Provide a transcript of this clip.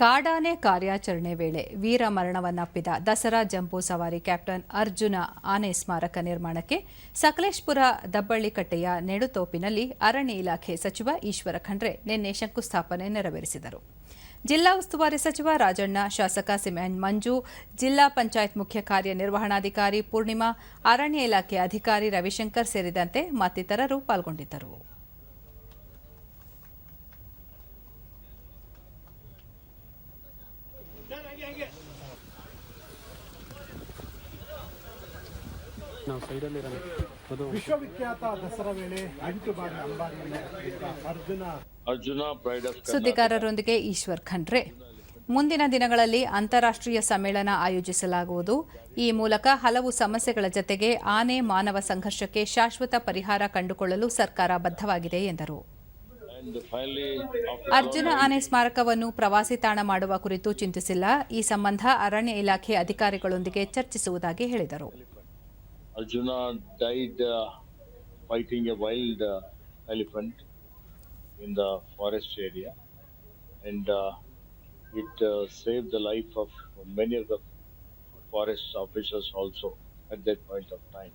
ಕಾಡಾನೆ ಕಾರ್ಯಾಚರಣೆ ವೇಳೆ ವೀರ ಮರಣವನ್ನಪ್ಪಿದ ದಸರಾ ಜಂಬೂ ಸವಾರಿ ಕ್ಯಾಪ್ಟನ್ ಅರ್ಜುನ ಆನೆ ಸ್ಮಾರಕ ನಿರ್ಮಾಣಕ್ಕೆ ಸಕಲೇಶ್ಪುರ ದಬ್ಬಳ್ಳಿಕಟ್ಟೆಯ ನೆಡುತೋಪಿನಲ್ಲಿ ಅರಣ್ಯ ಇಲಾಖೆ ಸಚಿವ ಈಶ್ವರ ಖಂಡ್ರೆ ನಿನ್ನೆ ಶಂಕುಸ್ಥಾಪನೆ ನೆರವೇರಿಸಿದರು. ಜಿಲ್ಲಾ ಉಸ್ತುವಾರಿ ಸಚಿವ ರಾಜಣ್ಣ, ಶಾಸಕ ಸಿಮೆನ್ ಮಂಜು, ಜಿಲ್ಲಾ ಪಂಚಾಯತ್ ಮುಖ್ಯ ಕಾರ್ಯನಿರ್ವಹಣಾಧಿಕಾರಿ ಪೂರ್ಣಿಮಾ, ಅರಣ್ಯ ಇಲಾಖೆ ಅಧಿಕಾರಿ ರವಿಶಂಕರ್ ಸೇರಿದಂತೆ ಮತ್ತಿತರರು ಪಾಲ್ಗೊಂಡಿದ್ದರು. ನಾವು ಸೈಡಲ್ಲಿ ಅದು ವಿಶ್ವವಿಖ್ಯಾತ ದಸರಾ ವೇಳೆ ಎಂಟು ಬಾರಿ ಅಂಬಾರಿ ಗೆದ್ದ ಅರ್ಜುನ. ಪ್ರೈಡ್ ಸುದ್ದಿಗಾರರೊಂದಿಗೆ ಈಶ್ವರ್ ಖಂಡ್ರೆ. ಮುಂದಿನ ದಿನಗಳಲ್ಲಿ ಅಂತಾರಾಷ್ಟ್ರೀಯ ಸಮ್ಮೇಳನ ಆಯೋಜಿಸಲಾಗುವುದು. ಈ ಮೂಲಕ ಹಲವು ಸಮಸ್ಯೆಗಳ ಜತೆಗೆ ಆನೆ ಮಾನವ ಸಂಘರ್ಷಕ್ಕೆ ಶಾಶ್ವತ ಪರಿಹಾರ ಕಂಡುಕೊಳ್ಳಲು ಸರ್ಕಾರ ಬದ್ಧವಾಗಿದೆ ಎಂದರು. ಅರ್ಜುನ ಆನೆ ಸ್ಮಾರಕವನ್ನು ಪ್ರವಾಸಿ ತಾಣ ಮಾಡುವ ಕುರಿತು ಚಿಂತಿಸಿಲ್ಲ. ಈ ಸಂಬಂಧ ಅರಣ್ಯ ಇಲಾಖೆ ಅಧಿಕಾರಿಗಳೊಂದಿಗೆ ಚರ್ಚಿಸುವುದಾಗಿ ಹೇಳಿದರು. Arjuna died uh, fighting a wild uh, elephant in the forest area and uh, it saved the life of many of the forest officers also at that point of time.